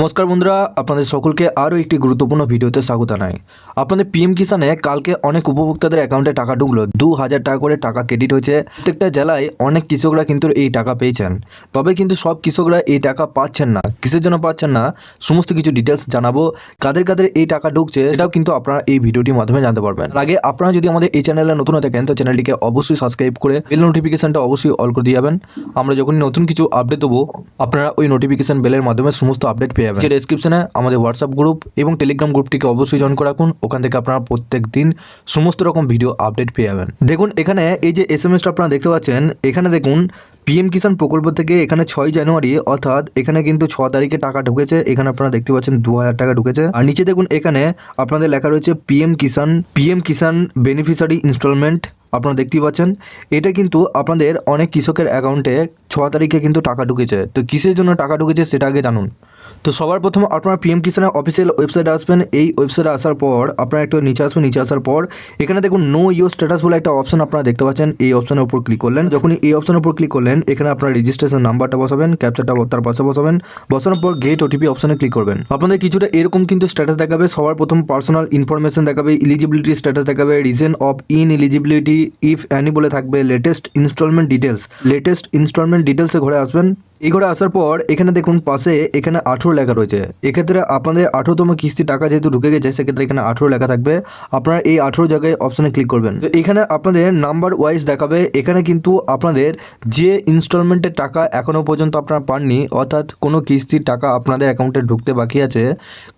নমস্কার বন্ধুরা, আপনাদের সকলকে আরও একটি গুরুত্বপূর্ণ ভিডিওতে স্বাগত জানাই। আপনাদের পিএম কিষানে কালকে অনেক উপভোক্তাদের অ্যাকাউন্টে টাকা ঢুকলো। দু হাজার টাকা করে টাকা ক্রেডিট হয়েছে। প্রত্যেকটা জেলায় অনেক কৃষকরা কিন্তু এই টাকা পেয়েছেন। তবে কিন্তু সব কৃষকরা এই টাকা পাচ্ছেন না। কিসের জন্য পাচ্ছেন না? সমস্ত কিছু ডিটেলস জানাব। কাদের কাদের এই টাকা ঢুকছে এটাও কিন্তু আপনারা এই ভিডিওটির মাধ্যমে জানতে পারবেন। আগে আপনারা যদি আমাদের এই চ্যানেলে নতুন হয়ে থাকেন, তো চ্যানেলটিকে অবশ্যই সাবস্ক্রাইব করে বেল নোটিফিকেশনটা অবশ্যই অল করে দিয়ে যাবেন। আমরা যখনই নতুন কিছু আপডেট দেবো, আপনারা ওই নোটিফিকেশন বেলের মাধ্যমে সমস্ত আপডেট পেয়ে যাবেন। যে ডেসক্রিপশনে আমাদের হোয়াটসঅ্যাপ গ্রুপ এবং টেলিগ্রাম গ্রুপটিকে অবশ্যই জয়েন করে রাখুন ওখান থেকে আপনারা প্রত্যেক দিন সমস্ত রকম ভিডিও আপডেট পেয়ে যাবেন। দেখুন, এখানে এই যে এস এম এসটা আপনারা দেখতে পাচ্ছেন, এখানে দেখুন পিএম কিষাণ প্রকল্প থেকে এখানে ছয় জানুয়ারি অর্থাৎ এখানে কিন্তু ছ তারিখে টাকা ঢুকেছে। এখানে আপনারা দেখতে পাচ্ছেন দু হাজার টাকা ঢুকেছে। আর নিচে দেখুন, এখানে আপনাদের লেখা রয়েছে PM Kisan PM Kisan beneficiary instalment আপনারা দেখতেই পাচ্ছেন, এটা কিন্তু আপনাদের অনেক কৃষকের অ্যাকাউন্টে ছ তারিখে কিন্তু টাকা ঢুকেছে। তো কিসের জন্য টাকা ঢুকেছে সেটা আগে জানুন। তো সবার প্রথম আপনার পিএম কিষানের অফিসিয়াল ওয়েবসাইটে আসবেন। এই ওয়েবসাইটে আসার পর আপনারা একটু নিচে আসবেন, নিচে আসার পর এখানে দেখুন নো ইউর স্ট্যাটাস বলে একটা অপশন আপনারা দেখতে পাচ্ছেন। এই অপশনের উপর ক্লিক করলেন। যখনই এই অপশনের উপর ক্লিক করলেন, এখানে আপনার রেজিস্ট্রেশন নাম্বারটা বসাবেন ক্যাপচারটা তার পাশে বসাবেন, বসানোর পর গেট ওটিপি অপশনে ক্লিক করবেন। আপনাদের কিছুটা এরকম কিন্তু স্ট্যাটাস দেখাবে। সবার প্রথম পার্সোনাল ইনফরমেশন দেখাবে ইলিজিবিলিটি স্ট্যাটাস দেখাবে reason of ineligibility if any বলে থাকবে latest instalment details latest instalment ডিটেলসে ঘরে আসবেন। এই ঘরে আসার পর এখানে দেখুন পাশে এখানে আঠেরো লেখা রয়েছে। এক্ষেত্রে আপনাদের আঠেরোতম কিস্তি টাকা যেহেতু ঢুকে গেছে, সেক্ষেত্রে এখানে আঠেরো লেখা থাকবে। আপনারা এই আঠেরো জায়গায় অপশানে ক্লিক করবেন। তো এখানে আপনাদের নাম্বার ওয়াইজ দেখাবে। এখানে কিন্তু আপনাদের যে ইনস্টলমেন্টের টাকা এখনও পর্যন্ত আপনারা পাননি, অর্থাৎ কোনো কিস্তির টাকা আপনাদের অ্যাকাউন্টে ঢুকতে বাকি আছে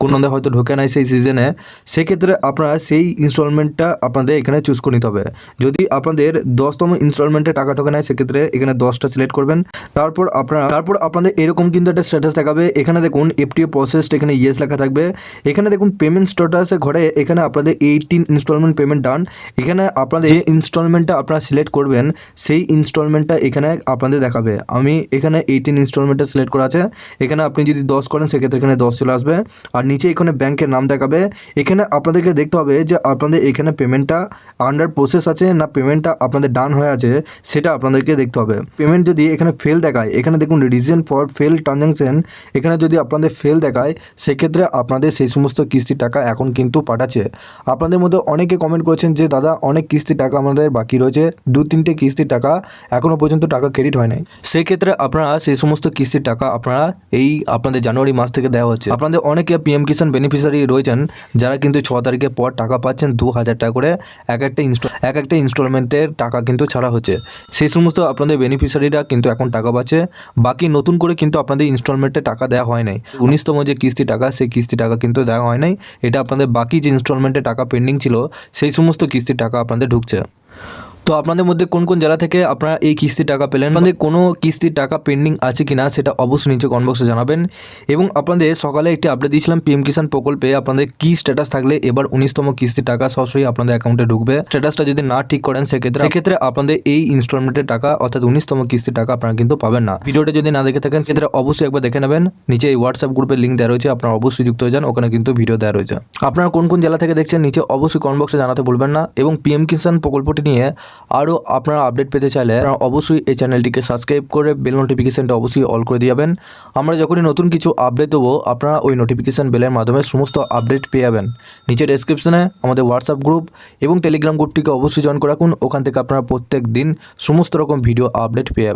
কোনো হয়তো ঢোকে নাই সেই সিজনে সেক্ষেত্রে আপনারা সেই ইনস্টলমেন্টটা আপনাদের এখানে চুজ করে নিতে হবে। যদি আপনাদের দশতম ইনস্টলমেন্টে টাকা ঢোকে নেয় সেক্ষেত্রে এখানে দশটা সিলেক্ট করবেন। তারপর আপনারা তারপর আপনাদের এরকম কিন্তু একটা স্ট্যাটাস দেখাবে। এখানে দেখুন এফটিও প্রসেসড এখানে ইয়েস লেখা থাকবে। এখানে দেখুন পেমেন্ট স্ট্যাটাসে ঘরে। এখানে আপনাদের এইটিন ইনস্টলমেন্ট পেমেন্ট ডান এখানে আপনাদের যে ইনস্টলমেন্টটা আপনারা সিলেক্ট করবেন, সেই ইনস্টলমেন্টটা এখানে আপনাদের দেখাবে। আমি এখানে এইটিন ইনস্টলমেন্টটা সিলেক্ট করা আছে। এখানে আপনি যদি দশ করেন, সেক্ষেত্রে এখানে দশ চলে আসবে। আর নিচে এখানে ব্যাংকের নাম দেখাবে। এখানে আপনাদেরকে দেখতে হবে যে আপনাদের এখানে পেমেন্টটা আন্ডার প্রসেস আছে না পেমেন্টটা আপনাদের ডান হয়ে আছে, সেটা আপনাদেরকে দেখতে হবে। পেমেন্ট যদি এখানে ফেল দেখায়, এখানে দেখুন রিজন ফর ফেল ট্রানজ্যাকশন এখানে যদি আপনাদের ফেল দেখায়, সেক্ষেত্রে আপনাদের সেই সমস্ত কিস্তির টাকা এখন কিন্তু পাঠাচ্ছে। আপনাদের মধ্যে অনেকে কমেন্ট করেছেন যে, দাদা, অনেক কিস্তির টাকা আমাদের বাকি রয়েছে। দু, তিনটে কিস্তির টাকা এখনও পর্যন্ত টাকা ক্রেডিট হয় নাই। সেক্ষেত্রে আপনারা সেই সমস্ত কিস্তির টাকা আপনারা এই আপনাদের জানুয়ারি মাস থেকে দেওয়া হচ্ছে। আপনাদের অনেকে পিএম কিষাণ বেনিফিশিয়ারি রয়েছেন, যারা কিন্তু ছ তারিখের পর টাকা পাচ্ছেন দু হাজার টাকা করে। এক একটা ইনস্টল এক একটা ইনস্টলমেন্টের টাকা কিন্তু ছাড়া হচ্ছে। সেই সমস্ত আপনাদের বেনিফিশিয়ারিরা কিন্তু এখন টাকা পাচ্ছে। বাকি নতুন করে কিন্তু আপনাদের ইনস্টলমেন্টে টাকা দেওয়া হয় নাই। উনিশতম যে কিস্তি টাকা, সেই কিস্তি টাকা কিন্তু দেওয়া হয় নাই। এটা আপনাদের বাকি যে ইনস্টলমেন্টে টাকা পেন্ডিং ছিল, সেই সমস্ত কিস্তির টাকা আপনাদের ঢুকছে। তো আপনাদের মধ্যে কোন কোন জেলা থেকে আপনারা এই কিস্তির টাকা পেলেন? আপনাদের কোনো কিস্তির টাকা পেন্ডিং আছে কিনা সেটা অবশ্যই নিচে কমেন্ট বক্সে জানাবেন। এবং আপনাদের সকালে একটি আপডেট দিয়েছিলাম পিএম কিষাণ প্রকল্পে আপনাদের কি স্ট্যাটাস থাকলে এবার উনিশতম কিস্তির টাকা সরাসরি আপনাদের অ্যাকাউন্টে ঢুকবে। স্ট্যাটাসটা যদি না ঠিক করেন সেক্ষেত্রে সেক্ষেত্রে আপনাদের এই ইনস্টলমেন্টের টাকা অর্থাৎ উনিশতম কিস্তির টাকা আপনারা কিন্তু পাবেন না। ভিডিওটা যদি না দেখে থাকেন সেক্ষেত্রে অবশ্যই একবার দেখে নেবেন। নিচে এই হোয়াটসঅ্যাপ গ্রুপের লিঙ্ক দেওয়া রয়েছে আপনারা অবশ্যই যুক্ত হয়ে যান ওখানে কিন্তু ভিডিও দেওয়া রয়েছে। আপনারা কোন কোন জেলা থেকে দেখছেন নিচে অবশ্যই কমেন্ট বক্সে জানাতে বলবেন না। এবং পিএম কিষাণ প্রকল্পটি নিয়ে আরও আপনারা আপডেট পেতে চাইলে অবশ্যই এই চ্যানেলটিকে সাবস্ক্রাইব করে বেল নোটিফিকেশনটা অবশ্যই অল করে দিয়ে যাবেন আমরা যখনই নতুন কিছু আপডেট দেবো, আপনারা ওই নোটিফিকেশান বেলের মাধ্যমে সমস্ত আপডেট পেয়ে যাবেন। নিচে ডেসক্রিপশনে আমাদের হোয়াটসঅ্যাপ গ্রুপ এবং টেলিগ্রাম গ্রুপটিকে অবশ্যই জয়েন করে রাখুন। ওখান থেকে আপনারা প্রত্যেক দিন সমস্ত রকম ভিডিও আপডেট পেয়ে